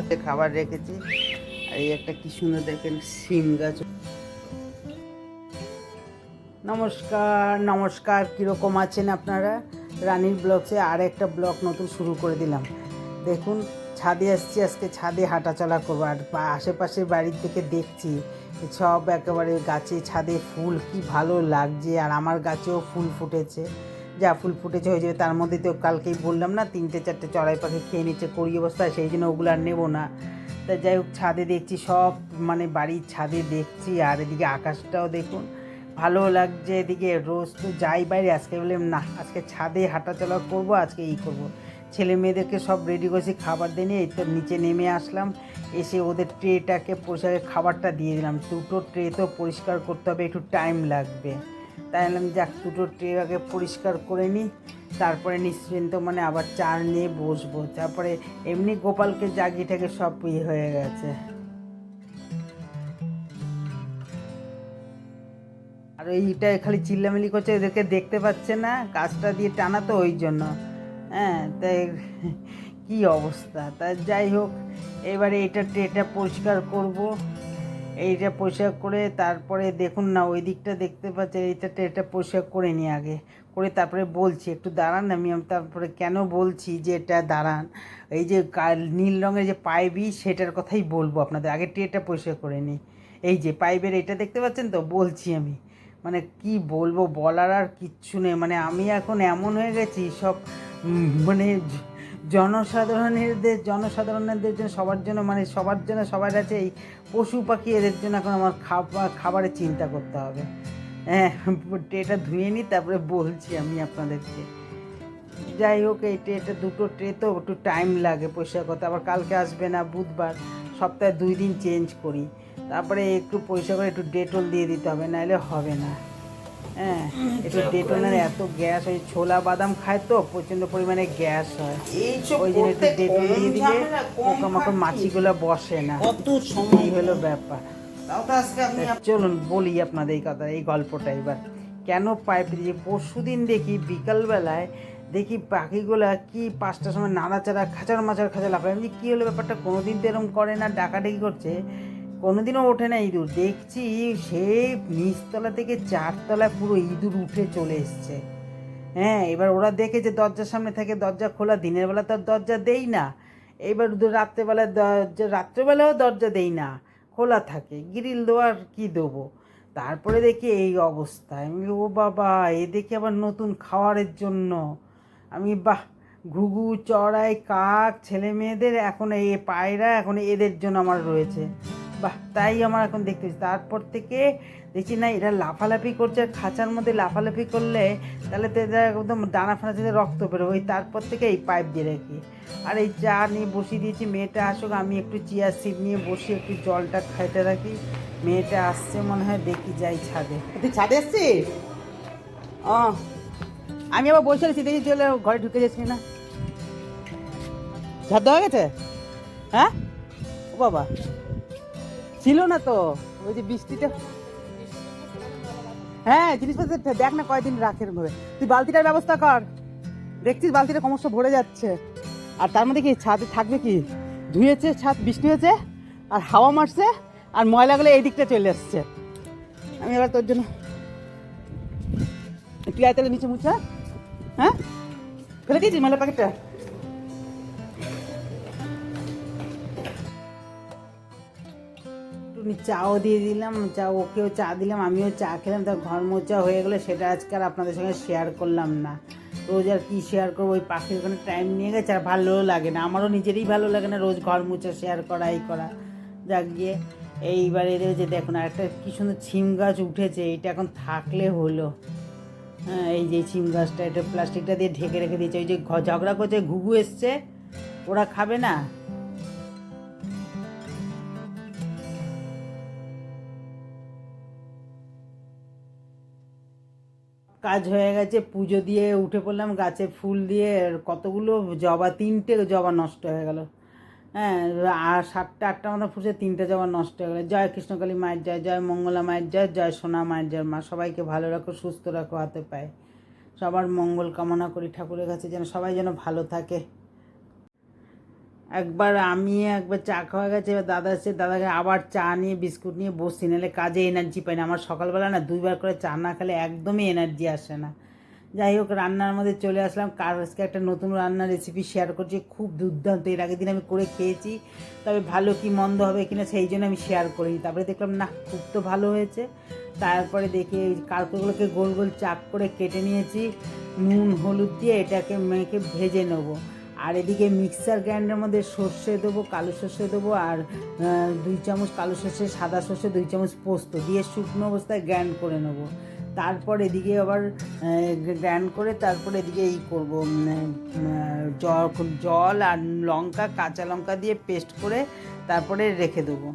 এতে খাবার রেখেছি। আর এই একটা কি সুন্দর দেখেন সিম গাছ। নমস্কার নমস্কার, কীরকম আছেন আপনারা? রানীর ব্লগসে আর একটা ব্লগ নতুন শুরু করে দিলাম। দেখুন, ছাদে আসছি আজকে ছাদে হাঁটাচলা করব। আর আশেপাশের বাড়ির থেকে দেখছি সব একেবারে গাছে ছাদে ফুল, কি ভালো লাগছে। আর আমার গাছেও ফুল ফুটেছে। যা ফুল ফুটেছে হয়ে যাবে, তার মধ্যে তো কালকেই বললাম না, তিনটে চারটে চড়াই পাখি খেয়ে নিচ্ছে কড়ি অবস্থায় সেই জন্য ওগুলো আর নেব না। তা যাই হোক, ছাদে দেখছি সব মানে বাড়ির ছাদে দেখছি, আর এদিকে আকাশটাও দেখুন, ভালো লাগছে এদিকে রোজ তো যাই বাইরে, আজকে বললাম না, আজকে ছাদে হাঁটাচলা করব, আজকে এই করব। ছেলে মেয়েদেরকে সব রেডি করেছি, খাবার দিয়ে এই তো নিচে নেমে আসলাম, এসে ওদের ট্রেটাকে পরিষ্কার খাবারটা দিয়ে দিলাম। দুটো ট্রে তো পরিষ্কার করতে হবে, একটু টাইম লাগবে। তাই বললাম যাক দুটো ট্রে আগে পরিষ্কার করে নিই। তারপরে নিশ্চিন্ত মানে আবার চার নিয়ে বসবো। তারপরে এমনি গোপালকে জাগিয়ে থেকে সব ইয়ে হয়ে গেছে। আর এইটা খালি চিল্লামিলি করছে ওদেরকে দেখতে পাচ্ছে না, কাজটা দিয়ে টানা তো ওই জন্য। হ্যাঁ তাই কি অবস্থা? তা যাই হোক, এবারে এটা ট্রেটা পরিষ্কার করব। এইটা পরিষ্কার করে তারপরে দেখুন না, ওই দিকটা দেখতে পাচ্ছেন এইটা ট্রেটা পরিষ্কার করে নিই আগে। করে তারপরে বলছি, একটু দাঁড়ান আমি তারপরে কেন বলছি যে এটা দাঁড়ান? এই যে নীল রঙের যে পাইবি সেটার কথাই বলব আপনাদের। আগে ট্রেটা পরিষ্কার করে নিই এই যে পাইপের এটা দেখতে পাচ্ছেন তো? বলছি আমি। মানে কি বলব, বলার আর কিচ্ছু নেই। মানে আমি এখন এমন হয়ে গেছি, সব মানে জ- জনসাধারণেরদের জনসাধারণের জন্য সবার জন্য মানে সবার জন্য সবার আছে, এই পশু পাখি এদের জন্য এখন আমার খাবার খাবারের চিন্তা করতে হবে। হ্যাঁ ট্রেটা ধুয়ে নিই তারপরে বলছি আমি আপনাদেরকে। যাই হোক, এই ট্রেটা, দুটো ট্রে তো একটু টাইম লাগে পয়সা করতে আবার কালকে আসবে না, বুধবার, সপ্তাহে দুই দিন চেঞ্জ করি। তারপরে একটু পয়সা করে একটু ডেটল দিয়ে দিতে হবে, নাহলে হবে না। হ্যাঁ একটু ডেটলের এত গ্যাস ওই ছোলা বাদাম খায় তো প্রচণ্ড পরিমাণে গ্যাস হয়। ওই জন্য একটু কম দিয়ে দিলে পোকামাকড় মাছিগুলো বসে না। এই হলো ব্যাপার। চলুন বলি আপনাদের এই কথা এই গল্পটা এবার। কেন পাইপ দিয়ে পরশু দিন দেখি বিকালবেলায় দেখি পাখিগুলা কি পাঁচটার সময় নাড়াচাড়া খাঁচার মাচার খাঁচা লাফায়। আমি কী হলো ব্যাপারটা? কোনোদিন তো এরকম করে না ডাকাডাকি করছে? কোনোদিনও ওঠে না ইঁদুর। দেখছি সে নিচতলা থেকে চারতলা পুরো ইঁদুর উঠে চলে এসছে। হ্যাঁ এবার ওরা দেখে যে দরজার সামনে থাকে দরজা খোলা, দিনের বেলা তো দরজা দেই না। এবার রাত্রেবেলা দরজা, রাত্রেবেলাও দরজা দেই না। খোলা থাকে, গ্রিল দেওয়ার কি দেবো? তারপরে দেখি এই অবস্থা। আমি ও বাবা, এ দেখি আবার নতুন খাওয়ারের জন্য। আমি বাহ, ঘুঘু, চড়াই, কাক ছেলে মেয়েদের এখন এই পায়রা, এখন এদের জন্য আমার রয়েছে। বাহ, তাই আমার এখন দেখতে হচ্ছে। তারপর থেকে দেখছি না, এরা লাফালাফি করছে, আর খাঁচার মধ্যে লাফালাফি করলে তাহলে তো এরা একদম ডানা ফানা থেকে রক্ত বেরোবে ওই তারপর থেকে এই পাইপ দিয়ে রাখি। আর এই চা নিয়ে বসিয়ে দিয়েছি, মেয়েটা আসুক, আমি একটু চেয়ার সিট নিয়ে বসে, একটু জলটা খাইতে রাখি। মেয়েটা আসছে মনে হয়, দেখি যাই ছাদে। তুই ছাদে এসছিস? ও, আমি আবার বসে আছি দেখি চলে ঘরে ঢুকে যাচ্ছি না ছাদ দেওয়া গেছে? হ্যাঁ? ও বাবা। ছিল না তো? ওই যে বৃষ্টিটা হ্যাঁ জিনিসপত্র দেখ না কয়দিন রাখেন ভাবে তুই বালতিটার ব্যবস্থা কর। দেখছিস বালতিটা ক্রমশ ভরে যাচ্ছে। আর তার মধ্যে কি ছাদে থাকবে কি? ধুয়েছে, ছাদ বৃষ্টি হয়েছে, আর হাওয়া মারছে, আর ময়লাগুলো এই দিকটা চলে আসছে। আমি এবার তোর জন্য তুই আয় তাহলে নিচে মুছা হ্যাঁ? ফেলে দিয়েছিস ময়লা প্যাকেটটা? একটু চাও দিয়ে দিলাম চা ওকেও চা দিলাম, আমিও চা খেলাম, তার ঘর মোচা হয়ে গেলো, সেটা আজকে আর আপনাদের সঙ্গে শেয়ার করলাম না। রোজ আর কী শেয়ার করব, ওই পাখির ওখানে টাইম নিয়ে গেছে, আর ভালোও লাগে না, আমারও নিজেরই ভালো লাগে না রোজ ঘর মোচা শেয়ার করা, এই করা। যাক গিয়ে, এইবার এদের যে দেখুন একটা কি সুন্দর ছিম গাছ উঠেছে, এটা এখন থাকলে হলো। হ্যাঁ এই যে ছিম গাছটা, এটা প্লাস্টিকটা দিয়ে ঢেকে রেখে দিয়েছে, ওই যে ঝগড়া করছে, ঘুঘু এসছে, ওরা খাবে না? কাজ হয়ে গেছে, পুজো দিয়ে উঠে পড়লাম, গাছে ফুল দিয়ে কতগুলো জবা, তিনটে জবা নষ্ট হয়ে গেল। হ্যাঁ আর সাতটা, আটটা মতো ফুটে তিনটে জবা নষ্ট হয়ে গেলো। জয় কৃষ্ণকালী মায়ের জয় জয় মঙ্গলা মায়ের জয় জয় সোনা মায়ের জয় মা। সবাইকে ভালো রাখো, সুস্থ রাখো, হাতে পায়। সবার মঙ্গল কামনা করি ঠাকুরের কাছে, যেন সবাই যেন ভালো থাকে। একবার আমি একবার চা খাওয়া গেছে, এবার দাদা এসে দাদাকে আবার চা নিয়ে, বিস্কুট নিয়ে বসছি, নাহলে কাজে এনার্জি পাই না। আমার সকালবেলা না দুইবার করে চা না খেলে একদমই এনার্জি আসে না। যাই হোক, রান্নার মধ্যে চলে আসলাম। কার আজকে একটা নতুন রান্নার রেসিপি শেয়ার করছি, খুব দুর্দান্ত। এর আগের দিন আমি করে খেয়েছি, তবে ভালো কি মন্দ হবে কিনা সেই জন্য আমি শেয়ার করিনি। তারপরে দেখলাম, না, খুব তো ভালো হয়েছে। তারপরে দেখি এই কালকুগুলোকে গোল গোল চাক করে কেটে নিয়েছি, নুন, হলুদ দিয়ে এটাকে মেখে ভেজে নেব। আর এদিকে মিক্সার গ্রাইন্ডারের মধ্যে সর্ষে দেবো, কালো সর্ষে দেবো আর দুই চামচ কালো সর্ষে, সাদা সর্ষে, দুই চামচ পোস্ত দিয়ে শুকনো অবস্থায় গ্রাইন্ড করে নেব। তারপর এদিকে আবার গ্র্যান্ড করে তারপর এদিকে এই করব জল আর লঙ্কা, কাঁচা লঙ্কা দিয়ে পেস্ট করে তারপরে রেখে দেবো।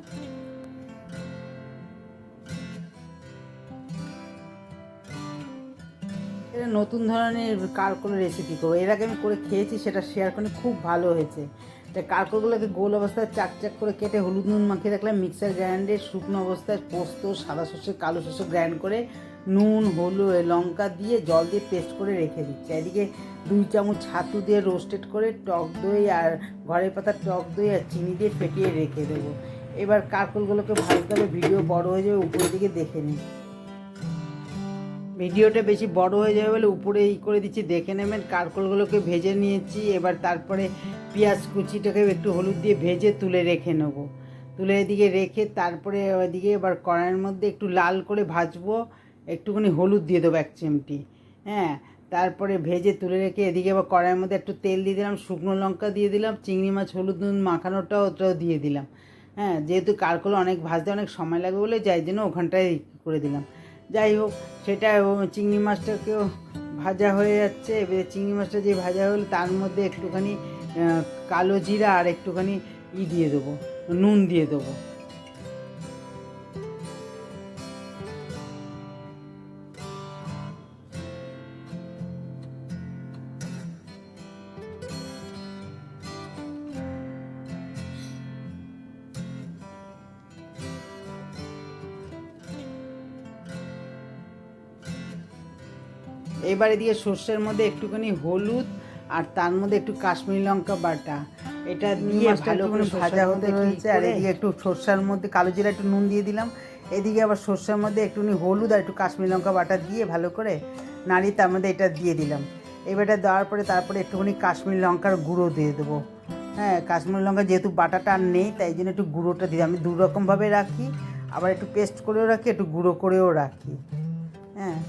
এটা নতুন ধরনের কারকোল রেসিপি করব। এর আগে আমি করে খেয়েছি, সেটা শেয়ার করে খুব ভালো হয়েছে। তা কারকোলগুলোকে গোল অবস্থায় চাক চাক করে কেটে হলুদ নুন মাখিয়ে রাখলাম মিক্সার গ্রাইন্ডে শুকনো অবস্থায় পোস্ত, সাদা শস্য কালো শস্য গ্রাইন্ড করে নুন, হলুদ, লঙ্কা দিয়ে জল দিয়ে পেস্ট করে রেখে দিচ্ছি। এদিকে দুই চামচ ছাতু দিয়ে রোস্টেড করে টক দই আর ঘরের পাতা টক দই আর চিনি দিয়ে ফেটিয়ে রেখে দেবো। এবার কারকোলগুলোকে ভাজতে হবে ভিডিও বড় হয়ে যাবে, উপরের দিকে দেখে নিই। ভিডিওটা বেশি বড় হয়ে যাবে বলে উপরে এই করে দিচ্ছি। দেখে নেবেন, কারকোলগুলোকে ভেজে নিয়েছি। এবার তারপরে পেঁয়াজ কুচিটাকে একটু হলুদ দিয়ে ভেজে তুলে রেখে নেব। তুলে এদিকে রেখে তারপরে ওইদিকে এবার কড়াইয়ের মধ্যে একটু লাল করে ভাজবো। একটুখানি হলুদ দিয়ে দেবো এক চিমটি। হ্যাঁ তারপরে ভেজে তুলে রেখে এদিকে এবার কড়াইয়ের মধ্যে একটু তেল দিয়ে দিলাম, শুকনো লঙ্কা দিয়ে দিলাম, চিংড়ি মাছ, হলুদ নুন, মাখানোটাও ওটাও দিয়ে দিলাম। হ্যাঁ যেহেতু কারকোল অনেক ভাজতে অনেক সময় লাগবে বলে, যাই জন্য ওখানটায় করে দিলাম। যাই হোক, সেটা চিংড়ি মাছটাকেও ভাজা হয়ে যাচ্ছে। এবারে চিংড়ি মাছটা যে ভাজা হলো, তার মধ্যে একটুখানি কালো জিরা আর একটুখানি ই দিয়ে দেবো, নুন দিয়ে দেবো। এবারে দিয়ে সর্ষের মধ্যে একটুখানি হলুদ আর তার মধ্যে একটু কাশ্মীরি লঙ্কা বাটা। এটা দিয়ে ভালো করে ভাজা হতে রয়েছে আর এদিকে একটু সর্ষের মধ্যে কালো জিরা একটু নুন দিয়ে দিলাম। এদিকে আবার সর্ষের মধ্যে একটুখানি হলুদ আর একটু কাশ্মীরি লঙ্কা বাটা দিয়ে ভালো করে নাড়িয়ে তার মধ্যে এটা দিয়ে দিলাম। এবারটা দেওয়ার পরে তারপরে একটুখানি কাশ্মীরি লঙ্কার গুঁড়ো দিয়ে দেবো। হ্যাঁ কাশ্মীরি লঙ্কা যেহেতু বাটাটা আর নেই তাই জন্য একটু গুঁড়োটা দিই আমি দু রকমভাবে রাখি আবার একটু পেস্ট করেও রাখি একটু গুঁড়ো করেও রাখি। হ্যাঁ।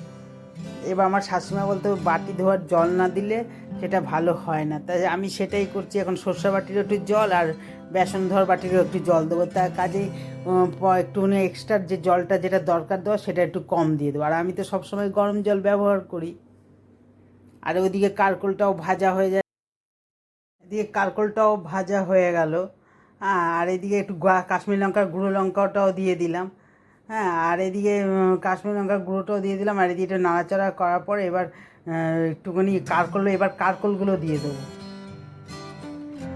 এবার আমার শাশুড়িমা বলতে, বাটি ধোয়ার জল না দিলে সেটা ভালো হয় না। তাই আমি সেটাই করছি। এখন সর্ষে বাটির একটু জল আর বেসন ধোয়ার বাটিরও একটু জল দেবো। তার কাজেই একটুখানি এক্সট্রা যে জলটা যেটা দরকার দেওয়া সেটা একটু কম দিয়ে দেবো। আর আমি তো সবসময় গরম জল ব্যবহার করি। আর ওইদিকে কারকোলটাও ভাজা হয়ে যায়। এদিকে কারকোলটাও ভাজা হয়ে গেল। আর এদিকে একটু কাশ্মীর লঙ্কার গুঁড়ো লঙ্কাটাও দিয়ে দিলাম। হ্যাঁ আর এদিকে কাশ্মীর লঙ্কার গুঁড়োটাও দিয়ে দিলাম, আর এদিকে একটু নাড়াচাড়া করার পর এবার একটুখানি কারকোল এবার কারকোলগুলো দিয়ে দেবো।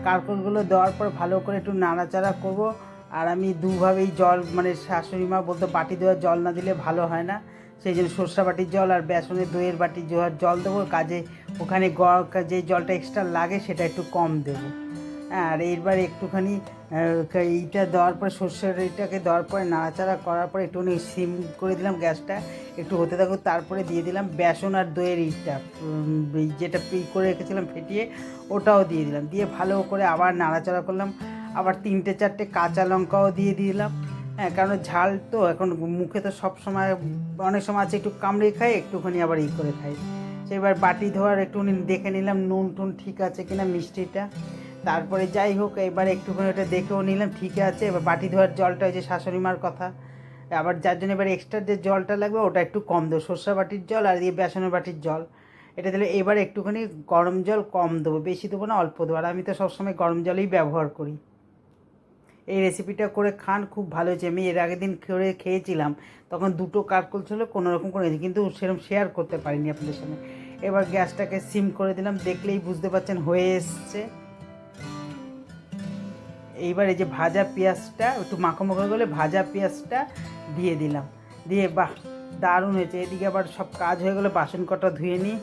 কারকোলগুলো দেওয়ার পর ভালো করে একটু নাড়াচাড়া করব, আর আমি দুভাবেই জল মানে শাশুড়ি মা বলতো, বাটি দেওয়ার জল না দিলে ভালো হয় না। সেই জন্য সর্ষা বাটির জল আর বেসনের দইয়ের বাটির জল- জল দেবো, কাজে ওখানে গ- যে জলটা এক্সট্রা লাগে সেটা একটু কম দেবো। হ্যাঁ আর এরবার একটুখানি এইটা দেওয়ার পরে সর্ষের এইটাকে দেওয়ার পরে নাড়াচাড়া করার পরে একটুখানি সিম করে দিলাম গ্যাসটা, একটু হতে থাকুক, তারপরে দিয়ে দিলাম বেসন আর দইয়ের ইটটা যেটা পি করে রেখেছিলাম ফেটিয়ে, ওটাও দিয়ে দিলাম, দিয়ে ভালো করে আবার নাড়াচাড়া করলাম, আবার তিনটে চারটে কাঁচা লঙ্কাও দিয়ে দিলাম হ্যাঁ কারণ ঝাল তো এখন মুখে তো সব সময়, অনেক সময় আছে একটু কামড়ে খাই, একটুখানি আবার ই করে খাই সেবার বাটি ধোয়ার একটুখানি দেখে নিলাম নুন টুন ঠিক আছে কিনা মিষ্টিটা তারপরে যাই হোক, এবার একটুখানি ওটা দেখেও নিলাম ঠিক আছে। এবার বাটি ধোয়ার জলটা ওই যে শাশুড়ি মার কথা। আবার যার জন্য এবার এক্সট্রা যে জলটা লাগবে, ওটা একটু কম দেবো, সর্ষা বাটির জল আর দিয়ে বেসনের বাটির জল। এটা দিলে এবার একটুখানি গরম জল কম দেবো, বেশি দেবো না, অল্প দেবো। আর আমি তো সবসময় গরম জলই ব্যবহার করি। এই রেসিপিটা করে খান, খুব ভালো হয়েছে। আমি এর আগের দিন করে খেয়েছিলাম, তখন দুটো কারকুল ছিল, কোনো রকম করে কিন্তু সেরকম শেয়ার করতে পারিনি আপনাদের সঙ্গে। এবার গ্যাসটাকে সিম করে দিলাম, দেখলেই বুঝতে পারছেন, হয়ে এসছে। এইবার এই যে ভাজা পেঁয়াজটা, একটু মাখো মাখো করে ভাজা পেঁয়াজটা দিয়ে দিলাম। দিয়ে বাহ, দারুণ হয়েছে। এদিকে আবার সব কাজ হয়ে গেলে বাসন কটা ধুয়ে নিই।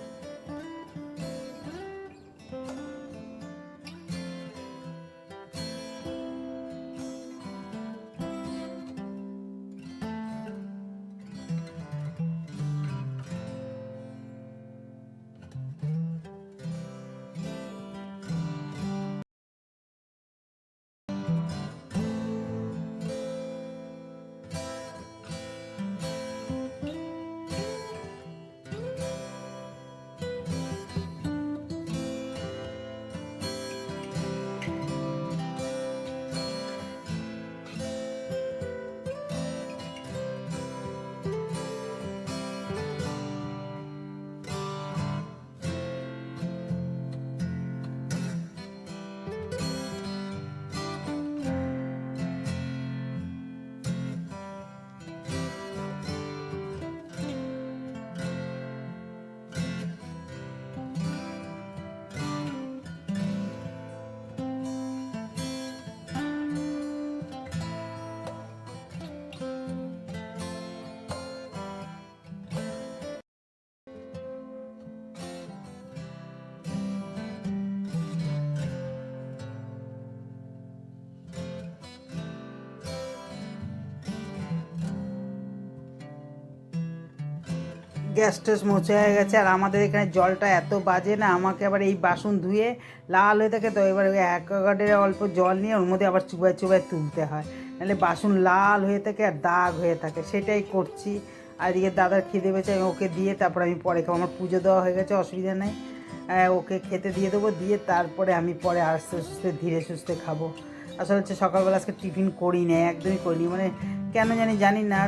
গ্যাস ট্যাস মোছা হয়ে গেছে আর আমাদের এখানে জলটা এত বাজে না আমাকে আবার এই বাসন ধুয়ে লাল হয়ে থাকে তো এবার ওই অ্যাকোয়াগার্ডের অল্প জল নিয়ে ওর মধ্যে আবার চুবাই চুবাই তুলতে হয়। নাহলে বাসন লাল হয়ে থাকে আর দাগ হয়ে থাকে সেটাই করছি। আর এদিকে দাদার খিদে পেয়েছে আমি ওকে দিয়ে তারপর আমি পরে খাব। আমার পুজো দেওয়া হয়ে গেছে অসুবিধা নেই। আহ, ওকে খেতে দিয়ে দেবো দিয়ে তারপরে আমি পরে আস্তে সুস্থে ধীরে সুস্থে খাব। আসলে হচ্ছে সকালবেলা আজকে টিফিন করিনি একদমই করিনি। মানে কেন জানি জানি না,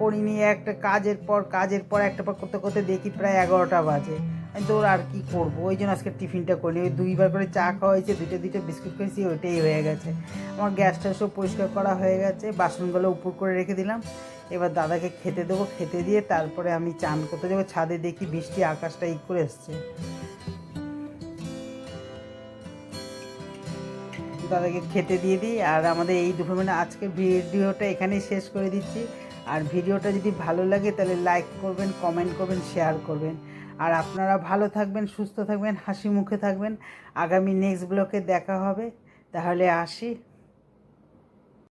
করিনি, একটা কাজের পর কাজের পর, একটা পর করতে করতে দেখি প্রায় এগারোটা বাজে। আমি তো আর কি করব? ওই জন্য আজকে টিফিনটা করিনি। ওই দুইবার করে চা খাওয়া হয়েছে দুটো দুটো বিস্কুট খেয়েছি ওইটাই হয়ে গেছে। আমার গ্যাসটা সব পরিষ্কার করা হয়ে গেছে, বাসনগুলো উপর করে রেখে দিলাম। এবার দাদাকে খেতে দেবো, খেতে দিয়ে তারপরে আমি চান করতে যাব। ছাদে দেখি বৃষ্টি, আকাশটা ই করে এসছে। দাদাকে খেতে দিয়ে দিই। আর আমাদের এই দুপুর মানে আজকে ভিডিওটা এখানেই শেষ করে দিচ্ছি। আর ভিডিওটা যদি ভালো লাগে তাহলে লাইক করবেন কমেন্ট করবেন শেয়ার করবেন। আর আপনারা ভালো থাকবেন, সুস্থ থাকবেন, হাসি মুখে থাকবেন। আগামী নেক্সট ব্লকে দেখা হবে। তাহলে আসি।